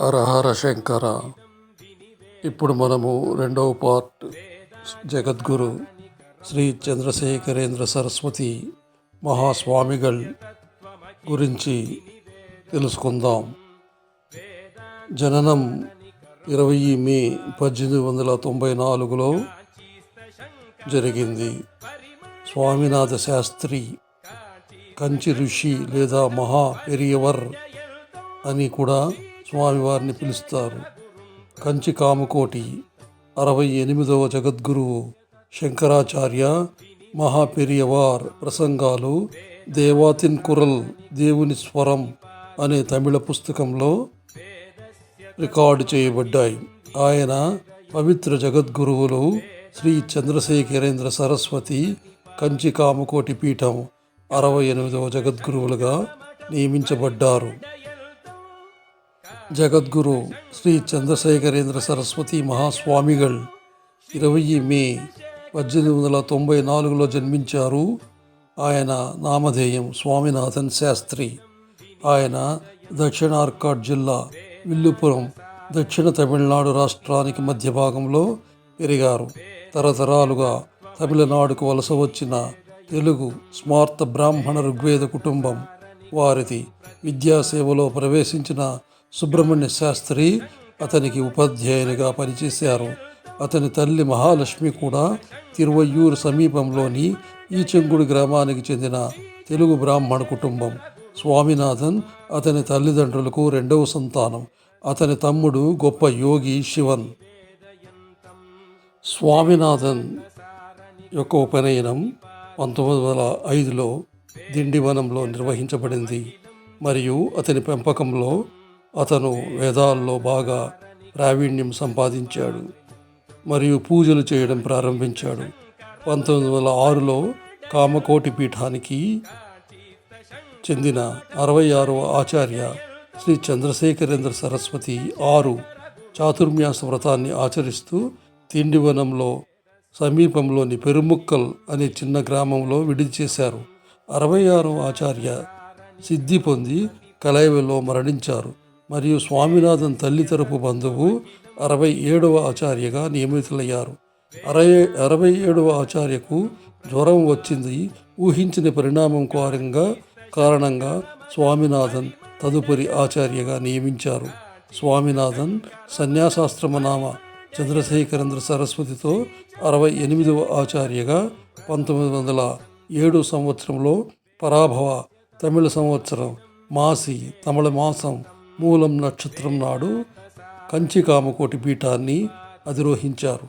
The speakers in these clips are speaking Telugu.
హరహర శంకర. ఇప్పుడు మనము రెండవ పార్ట్ జగద్గురు శ్రీ చంద్రశేఖరేంద్ర సరస్వతి మహాస్వామిగల్ గురించి తెలుసుకుందాం. జననం ఇరవై మే పద్దెనిమిది వందల తొంభై నాలుగులో జరిగింది. స్వామినాథ శాస్త్రి కంచి ఋషి లేదా మహా పెరియవర్ అని కూడా స్వామివారిని పిలుస్తారు. కంచి కామకోటి అరవై ఎనిమిదవ జగద్గురువు శంకరాచార్య మహాపెరియవార్ ప్రసంగాలు దేవాతిన్ కురల్ దేవుని స్వరం అనే తమిళ పుస్తకంలో రికార్డు చేయబడ్డాయి. ఆయన పవిత్ర జగద్గురువులు శ్రీ చంద్రశేఖరేంద్ర సరస్వతి కంచి కామకోటి పీఠం అరవై ఎనిమిదవ జగద్గురువులుగా నియమించబడ్డారు. జగద్గురు శ్రీ చంద్రశేఖరేంద్ర సరస్వతి మహాస్వామిగల్ ఇరవై మే పద్దెనిమిది వందల తొంభై నాలుగులో జన్మించారు. ఆయన నామధేయం స్వామినాథన్ శాస్త్రి. ఆయన దక్షిణ ఆర్కాడ్ జిల్లా విల్లుపురం దక్షిణ తమిళనాడు రాష్ట్రానికి మధ్య భాగంలో పెరిగారు. తరతరాలుగా తమిళనాడుకు వలస వచ్చిన తెలుగు స్మార్త బ్రాహ్మణ ఋగ్వేద కుటుంబం వారిది. విద్యాసేవలో ప్రవేశించిన సుబ్రహ్మణ్య శాస్త్రి అతనికి ఉపాధ్యాయునిగా పనిచేశారు. అతని తల్లి మహాలక్ష్మి కూడా తిరువయ్యూరు సమీపంలోని ఈచెంగుడి గ్రామానికి చెందిన తెలుగు బ్రాహ్మణ కుటుంబం. స్వామినాథన్ అతని తల్లిదండ్రులకు రెండవ సంతానం. అతని తమ్ముడు గొప్ప యోగి శివన్. స్వామినాథన్ యొక్క ఉపనయనం పంతొమ్మిది వందల ఐదులో దిండివనంలో నిర్వహించబడింది. మరియు అతని పెంపకంలో అతను వేదాల్లో బాగా ప్రావీణ్యం సంపాదించాడు మరియు పూజలు చేయడం ప్రారంభించాడు. పంతొమ్మిది వందల ఆరులో కామకోటి పీఠానికి చెందిన అరవై ఆరవ ఆచార్య శ్రీ చంద్రశేఖరేంద్ర సరస్వతి ఆరు చాతుర్మ్యాస వ్రతాన్ని ఆచరిస్తూ తిండివనంలో సమీపంలోని పెరుముక్కల్ అనే చిన్న గ్రామంలో విడిది చేశారు. అరవై ఆరవ ఆచార్య సిద్ధి పొంది కలైవలో మరణించారు. మరియు స్వామినాథన్ తల్లి తరపు బంధువు అరవై ఏడవ ఆచార్యగా నియమితులయ్యారు. అరవై అరవై ఏడవ ఆచార్యకు జ్వరం వచ్చింది. ఊహించిన పరిణామం కారణంగా కారణంగా స్వామినాథన్ తదుపరి ఆచార్యగా నియమించారు. స్వామినాథన్ సన్యాసాశ్రమనామ చంద్రశేఖరేంద్ర సరస్వతితో అరవై ఎనిమిదవ ఆచార్యగా పంతొమ్మిది వందల ఏడు సంవత్సరంలో పరాభవ తమిళ సంవత్సరం మాసి తమిళ మాసం మూలం నక్షత్రం నాడు కంచికామకోటి పీఠాన్ని అధిరోహించారు.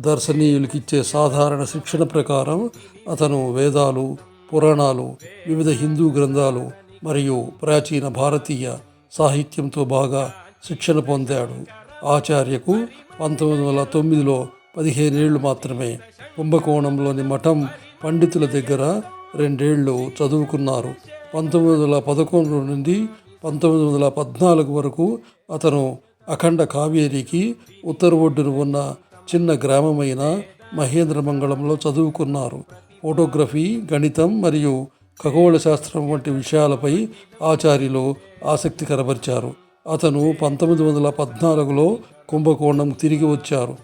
దర్శనీయులకిచ్చే సాధారణ శిక్షణ ప్రకారం అతను వేదాలు పురాణాలు వివిధ హిందూ గ్రంథాలు మరియు ప్రాచీన భారతీయ సాహిత్యంతో బాగా శిక్షణ పొందాడు. ఆచార్యకు పంతొమ్మిది వందల తొమ్మిదిలో పదిహేనేళ్ళు మాత్రమే. కుంభకోణంలోని మఠం పండితుల దగ్గర రెండేళ్ళు చదువుకున్నారు. పంతొమ్మిది వందల పదకొండు నుండి పంతొమ్మిది వందల పద్నాలుగు వరకు అతను అఖండ కావేరికి ఉత్తర ఒడ్డున ఉన్న చిన్న గ్రామమైన మహేంద్రమంగళంలో చదువుకున్నారు. ఫోటోగ్రఫీ గణితం మరియు ఖగోళ శాస్త్రం వంటి విషయాలపై ఆచార్యులు ఆసక్తి కనబరిచారు. అతను పంతొమ్మిది వందల పద్నాలుగులో కుంభకోణం తిరిగి వచ్చారు.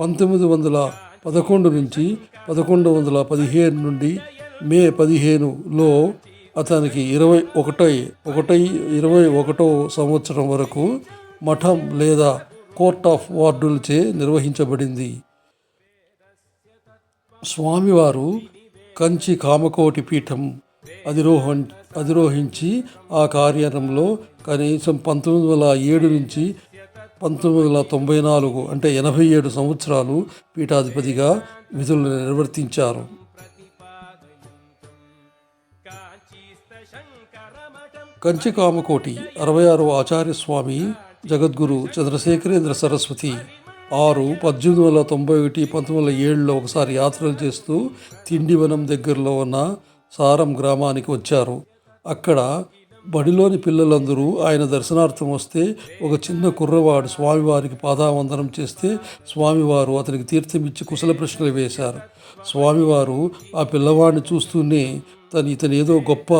పంతొమ్మిది వందల పదకొండు నుంచి పదకొండు వందల పదిహేను నుండి మే పదిహేనులో అతనికి ఇరవై ఒకటై ఒకటై ఇరవై ఒకటో సంవత్సరం వరకు మఠం లేదా కోర్ట్ ఆఫ్ వార్డులచే నిర్వహించబడింది. స్వామివారు కంచి కామకోటి పీఠం అధిరోహం అధిరోహించి ఆ కార్యాలయంలో కనీసం పంతొమ్మిది వందల ఏడు నుంచి పంతొమ్మిది వందల తొంభై నాలుగు అంటే ఎనభై ఏడు సంవత్సరాలు పీఠాధిపతిగా విధులు నిర్వర్తించారు. కంచి కామకోటి అరవై ఆరవ ఆచార్య స్వామి జగద్గురు చంద్రశేఖరేంద్ర సరస్వతి ఆరు పద్దెనిమిది వందల తొంభై ఒకటి పంతొమ్మిది వందల ఏడులో ఒకసారి యాత్రలు చేస్తూ తిండివనం దగ్గరలో ఉన్న సారం గ్రామానికి వచ్చారు. అక్కడ బడిలోని పిల్లలందరూ ఆయన దర్శనార్థం వస్తే ఒక చిన్న కుర్రవాడు స్వామివారికి పాదావందనం చేస్తే స్వామివారు అతనికి తీర్థం ఇచ్చి కుశల ప్రశ్నలు వేశారు. స్వామివారు ఆ పిల్లవాడిని చూస్తూనే తను ఇతను ఏదో గొప్ప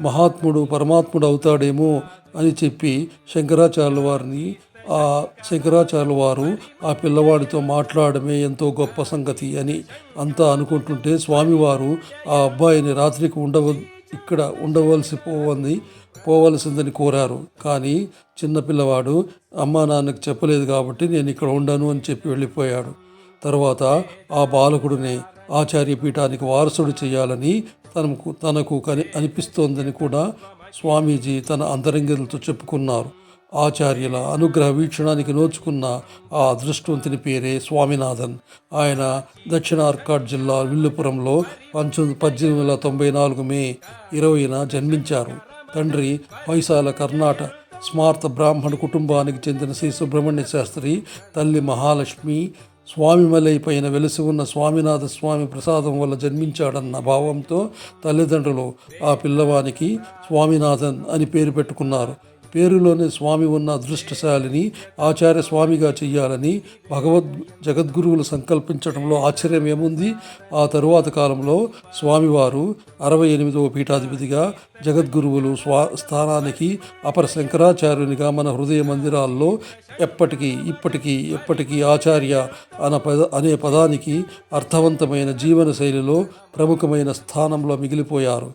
మహాత్ముడు పరమాత్ముడు అవుతాడేమో అని చెప్పి శంకరాచార్యుల వారిని ఆ శంకరాచార్యుల వారు ఆ పిల్లవాడితో మాట్లాడమే ఎంతో గొప్ప సంగతి అని అంతా అనుకుంటుంటే స్వామివారు ఆ అబ్బాయిని రాత్రికి ఉండవ ఇక్కడ ఉండవలసి పోవని పోవలసిందని కోరారు. కానీ చిన్నపిల్లవాడు అమ్మా నాన్నకు చెప్పలేదు కాబట్టి నేను ఇక్కడ ఉండను అని చెప్పి వెళ్ళిపోయాడు. తర్వాత ఆ బాలకుడిని ఆచార్య పీఠానికి వారసుడు చేయాలని తనకు తనకు కని అనిపిస్తోందని కూడా స్వామీజీ తన అంతరంగిలతో చెప్పుకున్నారు. ఆచార్యుల అనుగ్రహ వీక్షణానికి నోచుకున్న ఆ అదృష్టవంతుని పేరే స్వామినాథన్. ఆయన దక్షిణ ఆర్కాడ్ జిల్లా విల్లుపురంలో పంచ పద్దెనిమిది వందల తొంభై నాలుగు మే ఇరవైన జన్మించారు. తండ్రి వైశాల కర్ణాటక స్మార్త బ్రాహ్మణ కుటుంబానికి చెందిన శ్రీ సుబ్రహ్మణ్య శాస్త్రి తల్లి మహాలక్ష్మి స్వామిమలై పైన వెలిసి ఉన్న స్వామినాథ స్వామి ప్రసాదం వల్ల జన్మించాడన్న భావంతో తల్లిదండ్రులు ఆ పిల్లవానికి స్వామినాథన్ అని పేరు పెట్టుకున్నారు. పేరులోనే స్వామి ఉన్న అదృష్టశాలిని ఆచార్య స్వామిగా చెయ్యాలని భగవద్ జగద్గురువులు సంకల్పించడంలో ఆశ్చర్యం ఏముంది? ఆ తరువాత కాలంలో స్వామివారు అరవై ఎనిమిదవ పీఠాధిపతిగా జగద్గురువులు స్వా స్థానానికి అపర శంకరాచార్యునిగా మన హృదయ మందిరాల్లో ఎప్పటికీ ఇప్పటికీ ఎప్పటికీ ఆచార్య అన పద అనే పదానికి అర్థవంతమైన జీవన శైలిలో ప్రముఖమైన స్థానంలో మిగిలిపోయారు.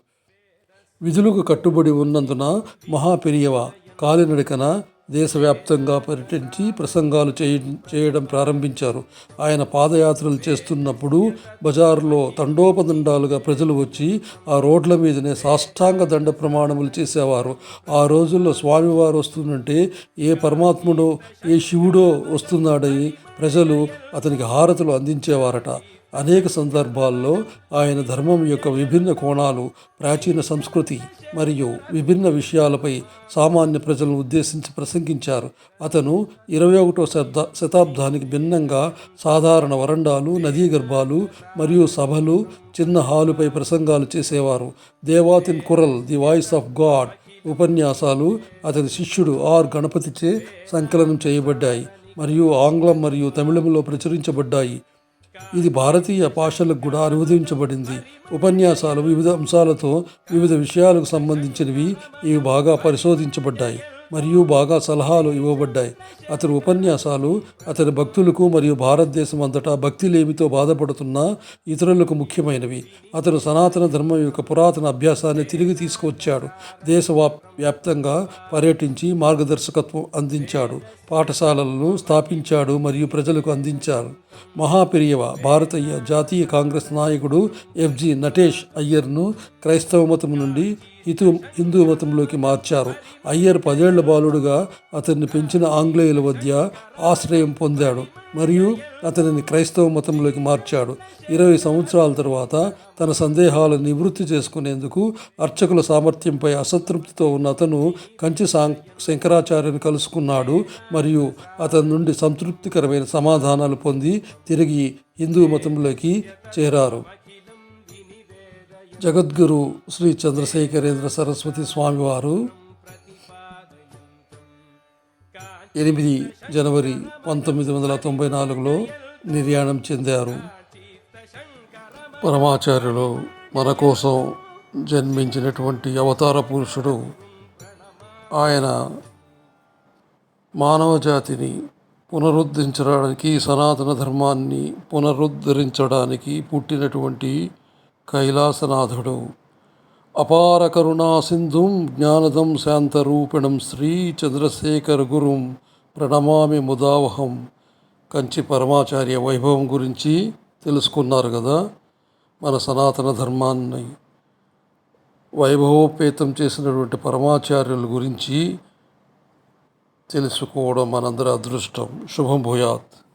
విధులకు కట్టుబడి ఉన్నందున మహాపెరియవ కాలినడకన దేశవ్యాప్తంగా పర్యటించి ప్రసంగాలు చేయ చేయడం ప్రారంభించారు. ఆయన పాదయాత్రలు చేస్తున్నప్పుడు బజారులో తండోపదండాలుగా ప్రజలు వచ్చి ఆ రోడ్ల మీదనే సాష్టాంగ దండ ప్రమాణములు చేసేవారు. ఆ రోజుల్లో స్వామివారు వస్తుందంటే ఏ పరమాత్ముడో ఏ శివుడో వస్తున్నాడని ప్రజలు అతనికి హారతులు అందించేవారట. అనేక సందర్భాల్లో ఆయన ధర్మం యొక్క విభిన్న కోణాలు ప్రాచీన సంస్కృతి మరియు విభిన్న విషయాలపై సామాన్య ప్రజలను ఉద్దేశించి ప్రసంగించారు. అతను ఇరవై ఒకటో శత శతాబ్దానికి భిన్నంగా సాధారణ వరండాలు నదీ గర్భాలు మరియు సభలు చిన్న హాలుపై ప్రసంగాలు చేసేవారు. Devathin Kural the voice of God ఉపన్యాసాలు అతని శిష్యుడు ఆర్. గణపతిచే సంకలనం చేయబడ్డాయి మరియు ఆంగ్లం మరియు తమిళంలో ప్రచురించబడ్డాయి. ఇది భారతీయ భాషలకు కూడా అనువదించబడింది. ఉపన్యాసాలు వివిధ అంశాలతో వివిధ విషయాలకు సంబంధించినవి ఇవి బాగా పరిశోధించబడ్డాయి మరియు బాగా సలహాలు ఇవ్వబడ్డాయి. అతని ఉపన్యాసాలు అతని భక్తులకు మరియు భారతదేశం అంతటా భక్తి లేమితో బాధపడుతున్న ఇతరులకు ముఖ్యమైనవి. అతను సనాతన ధర్మం యొక్క పురాతన అభ్యాసాన్ని తిరిగి తీసుకువచ్చాడు. దేశ వ్యాప్తంగా పర్యటించి మార్గదర్శకత్వం అందించాడు. పాఠశాలలను స్థాపించాడు మరియు ప్రజలకు అందించారు. మహాపెరియవ భారతీయ జాతీయ కాంగ్రెస్ నాయకుడు ఎఫ్జి నటేష్ అయ్యర్ను క్రైస్తవ మతం నుండి హితు హిందూ మతంలోకి మార్చారు. అయ్యర్ పదేళ్ళ బాలుడుగా అతన్ని పెంచిన ఆంగ్లేయుల మధ్య ఆశ్రయం పొందాడు. మరియు అతనిని క్రైస్తవ మతంలోకి మార్చాడు. ఇరవై సంవత్సరాల తర్వాత తన సందేహాలను నివృత్తి చేసుకునేందుకు అర్చకుల సామర్థ్యంపై అసంతృప్తితో ఉన్న అతను కంచి సాం శంకరాచార్యను కలుసుకున్నాడు మరియు అతని నుండి సంతృప్తికరమైన సమాధానాలు పొంది తిరిగి హిందూ మతంలోకి చేరారు. జగద్గురు శ్రీ చంద్రశేఖరేంద్ర సరస్వతి స్వామివారు ఎనిమిది జనవరి పంతొమ్మిది వందల తొంభై నాలుగులో నిర్యాణం చెందారు. పరమాచార్యులు మన కోసం జన్మించినటువంటి అవతార పురుషుడు ఆయన మానవ జాతిని పునరుద్ధరించడానికి సనాతన ధర్మాన్ని పునరుద్ధరించడానికి పుట్టినటువంటి కైలాసనాథుడు. అపార కరుణా సింధుం జ్ఞానదం శాంతరూపిణం శ్రీ చంద్రశేఖర గురుం ప్రణమామి ముదావహం కంచి పరమాచార్య వైభవం గురించి తెలుసుకున్నారు కదా. మన సనాతన ధర్మాన్ని వైభవోపేతం చేసినటువంటి పరమాచార్యుల గురించి తెలుసుకోవడం మనందరి అదృష్టం. శుభం భూయాత్.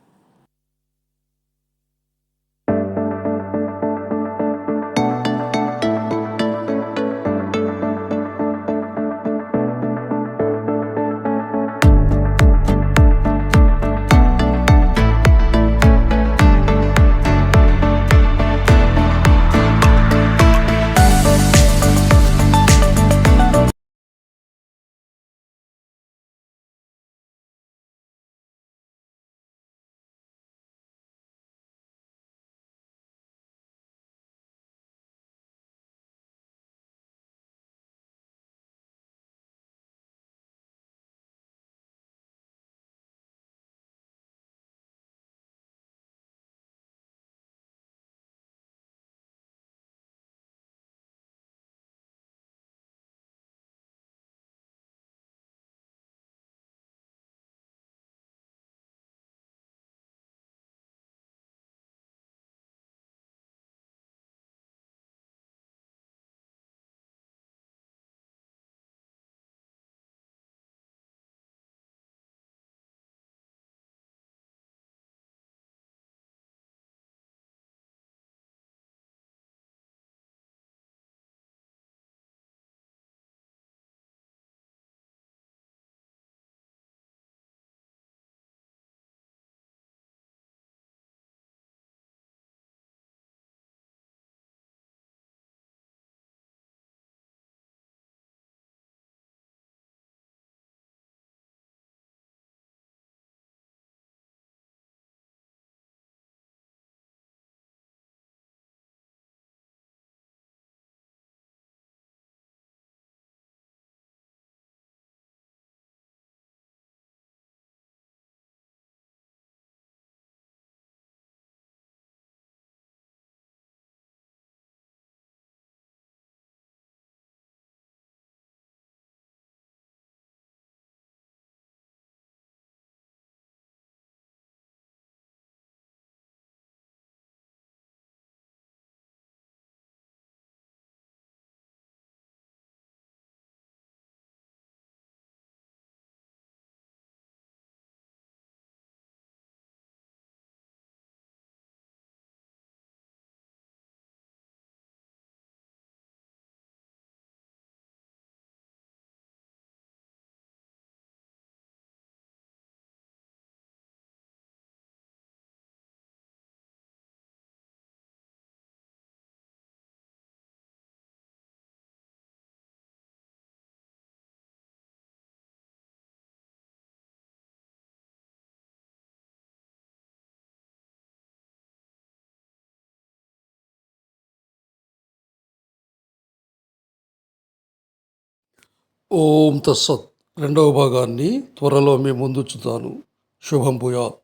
ఓం తస్సత్ రెండవ భాగాన్ని త్వరలో మీ ముందుంచుతాను శుభం భూయాత్.